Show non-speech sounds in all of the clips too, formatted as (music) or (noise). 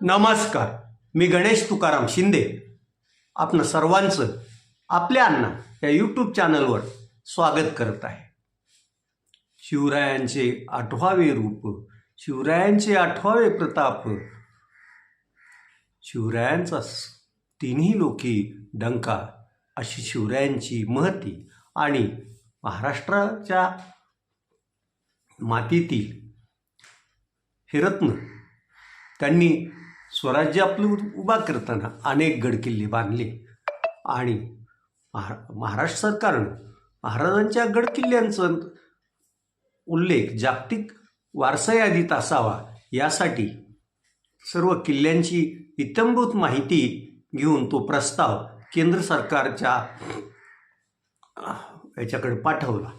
नमस्कार मी गणेश तुकाराम शिंदे. आपण सर्वांचं आपल्या अण्णा या यूट्यूब चॅनलवर स्वागत करत आहे. शिवरायांचे आठवावे रूप शिवरायांचे आठवावे प्रताप. शिवरायांचा तिन्ही लोकी डंका अशी शिवरायांची महती आणि महाराष्ट्राच्या मातीतील हे रत्न त्यांनी स्वराज्य आपलं उभा करताना अनेक गडकिल्ले बांधले. आणि महा महाराष्ट्र सरकारनं महाराजांच्या गडकिल्ल्यांचा उल्लेख जागतिक वारसा यादीत असावा यासाठी सर्व किल्ल्यांची इत्यंभूत माहिती घेऊन तो प्रस्ताव केंद्र सरकारच्या याच्याकडे पाठवला.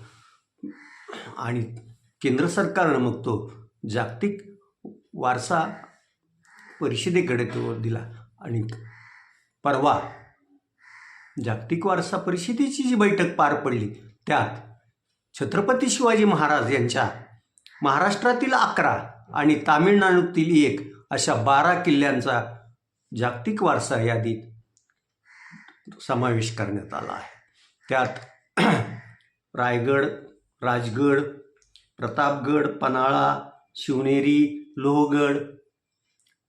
आणि केंद्र सरकारनं मग तो जागतिक वारसा परिषदेकडे तो दिला. आणि परवा जागतिक वारसा परिषदेची जी बैठक पार पडली त्यात छत्रपती शिवाजी महाराज यांच्या महाराष्ट्रातील अकरा आणि तामिळनाडूतील एक अशा बारा किल्ल्यांचा जागतिक वारसा यादीत समावेश करण्यात आला आहे. त्यात रायगड राजगड प्रतापगड पन्हाळा शिवनेरी लोहगड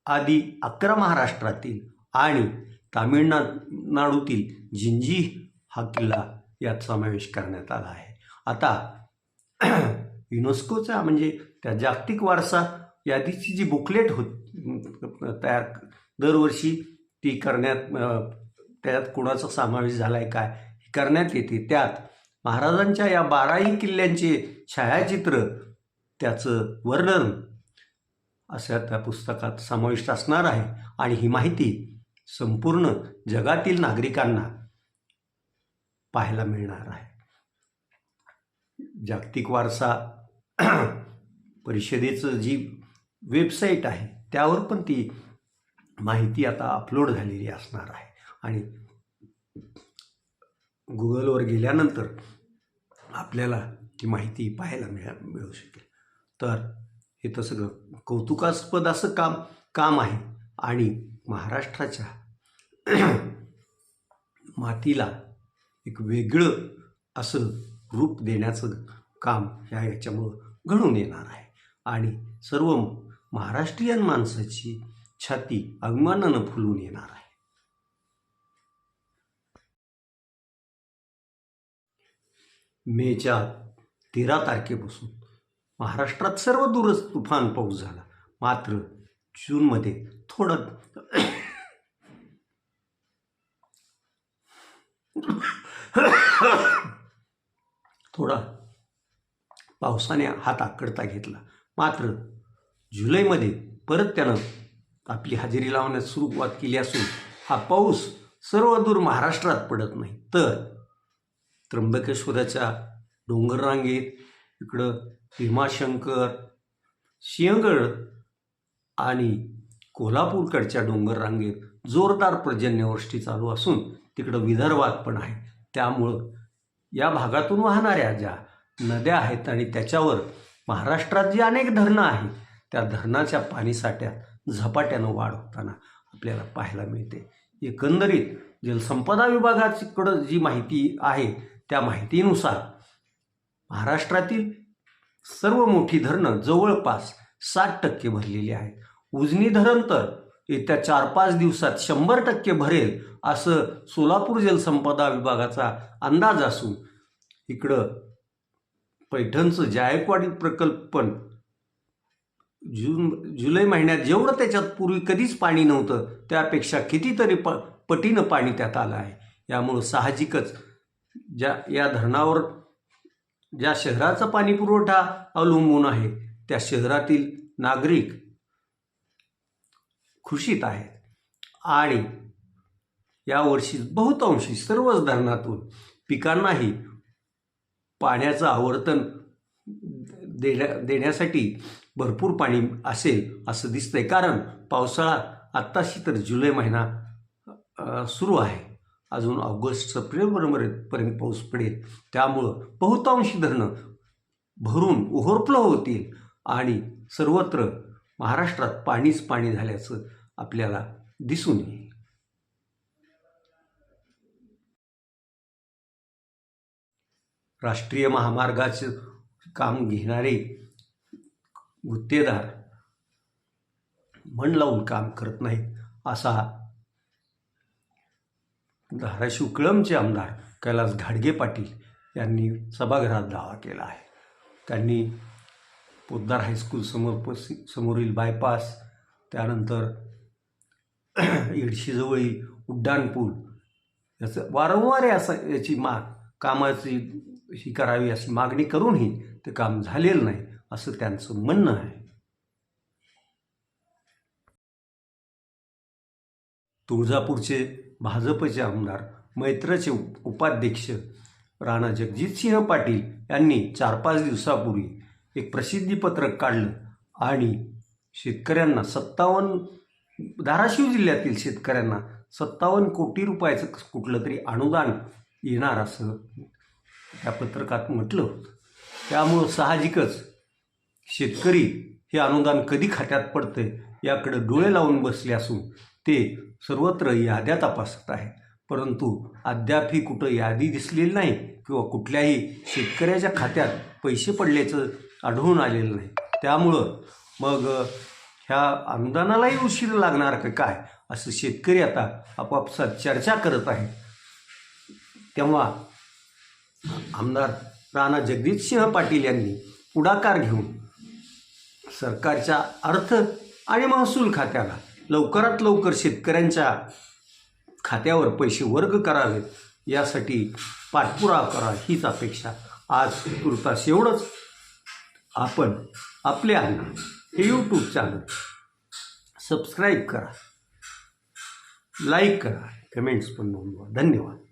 आदी अकरा महाराष्ट्रातील आणि तामिळनाडूतील जिंजी हा किल्ला यात समावेश करण्यात आला आहे. आता युनेस्कोचा म्हणजे त्या जागतिक वारसा यादीची जी बुकलेट होत तयार दरवर्षी ती करण्यात त्यात कुणाचा समावेश झाला आहे काय हे करण्यात येते. त्यात महाराजांच्या या बाराही किल्ल्यांचे छायाचित्र त्याचं वर्णन अशा त्या पुस्तकात समाविष्ट असणार आहे. आणि ही माहिती संपूर्ण जगातील नागरिकांना पाहायला मिळणार आहे. जागतिक वारसा परिषदेचं जी वेबसाईट आहे त्यावर पण ती माहिती आता अपलोड झालेली असणार आहे. आणि गुगलवर गेल्यानंतर आपल्याला ती माहिती पाहायला मिळा मिळू शकेल. तर इथं सगळं कौतुकास्पद असं काम काम आहे. आणि महाराष्ट्राच्या (clears throat) मातीला एक वेगळं असं रूप देण्याचं काम ह्या याच्यामुळं घडून येणार आहे. आणि सर्व महाराष्ट्रीयन माणसाची छाती अभिमानानं फुलून येणार आहे. मेच्या तेरा तारखेपासून महाराष्ट्रात सर्व दूरच तुफान पाऊस झाला. मात्र जूनमध्ये थोडं थोडा पावसाने हात आकडता घेतला. मात्र जुलैमध्ये परत त्यानं आपली हजेरी लावण्यास सुरुवात केली असून हा पाऊस सर्वदूर महाराष्ट्रात पडत नाही. तर त्र्यंबकेश्वराच्या डोंगररांगेत इकडं भीमाशंकर सिंहगड आणि कोल्हापूरकडच्या डोंगररांगेत जोरदार पर्जन्यवृष्टी चालू असून तिकडं विदर्भात पण आहे. त्यामुळं या भागातून वाहणाऱ्या ज्या नद्या आहेत आणि त्याच्यावर महाराष्ट्रात जी अनेक धरणं आहेत त्या धरणाच्या पाणीसाठ्यात झपाट्यानं वाढ होताना आपल्याला पाहायला मिळते. एकंदरीत जलसंपदा विभागाकडं जी माहिती आहे त्या माहितीनुसार महाराष्ट्रातील सर्व मोठी धरणं जवळपास साठ टक्के भरलेली आहेत. उजनी धरण तर येत्या चार पाच दिवसात शंभर टक्के भरेल असं सोलापूर जलसंपदा विभागाचा अंदाज असून इकडं पैठणचं जायकवाडी प्रकल्प पण जून जुलै महिन्यात जेवढं त्याच्यात पूर्वी कधीच पाणी नव्हतं त्यापेक्षा कितीतरी प पटीनं पाणी त्यात आलं आहे. यामुळं साहजिकच ज्या या धरणावर ज्या शहराचा पाणी पुरवठा अवलंबून आहे त्या शहरातील नागरिक खुशीत आहेत. आणि यावर्षी बहुतांशी सर्वच धरणातून पिकांनाही पाण्याचं आवर्तन देण्या देण्यासाठी भरपूर पाणी असेल असं दिसतंय. कारण पावसाळा आत्ताशी तर जुलै महिना सुरू आहे. अजून ऑगस्ट सप्टेंबरपर्यंत पाऊस पडेल. त्यामुळं बहुतांश धरणं भरून ओव्हरफ्लो होतील आणि सर्वत्र महाराष्ट्रात पाणीच पाणी झाल्याचं आपल्याला दिसून येईल. राष्ट्रीय महामार्गाचं काम घेणारे गुत्तेदार मन लावून काम करत नाहीत असा धाराशिव कळमचे आमदार कैलास घाडगे पाटील यांनी सभागृहात दावा केला आहे. त्यांनी पोद्दार हायस्कूल समोर पस समोरील बायपास त्यानंतर (clears throat) येडशीजवळील उड्डाणपूल याचं वारंवार असा याची मा कामाची ही करावी अशी मागणी करूनही ते काम झालेलं नाही असं त्यांचं म्हणणं आहे. तुळजापूरचे भाजपचे आमदार मैत्रचे उप उपाध्यक्ष राणा जगजितसिंह पाटील यांनी चार पाच दिवसापूर्वी एक प्रसिद्धीपत्रक काढलं आणि शेतकऱ्यांना सत्तावन्न धाराशिव जिल्ह्यातील शेतकऱ्यांना सत्तावन्न कोटी रुपयाचं कुठलं तरी अनुदान येणार असं त्या पत्रकात म्हटलं. होतं त्यामुळं साहजिकच शेतकरी हे अनुदान कधी खात्यात पडतंय याकडं डोळे लावून बसले असून ते सर्वत्र याद्या तपासत आहे परंतु अद्यापही कुठं यादी दिसलेली नाही किंवा कुठल्याही शेतकऱ्याच्या खात्यात पैसे पडल्याचं आढळून आलेलं नाही. त्यामुळं मग ह्या अनुदानालाही उशीर लागणार का काय? असं शेतकरी आता आपापसात चर्चा करत आहेत. तेव्हा आमदार राणा जगदीशसिंह पाटील यांनी पुढाकार घेऊन सरकारच्या अर्थ आणि महसूल खात्याला लवकरात लवकर शेतकऱ्यांच्या खात्यावर पैसे वर्ग करावेत यासाठी पाठपुरा करा हीच अपेक्षा. आज तुर्तास एवढंच. आपण आपले अन्न हे यूट्यूब चॅनल सबस्क्राईब करा. लाईक करा. कमेंट्स पण नोंदवा. धन्यवाद.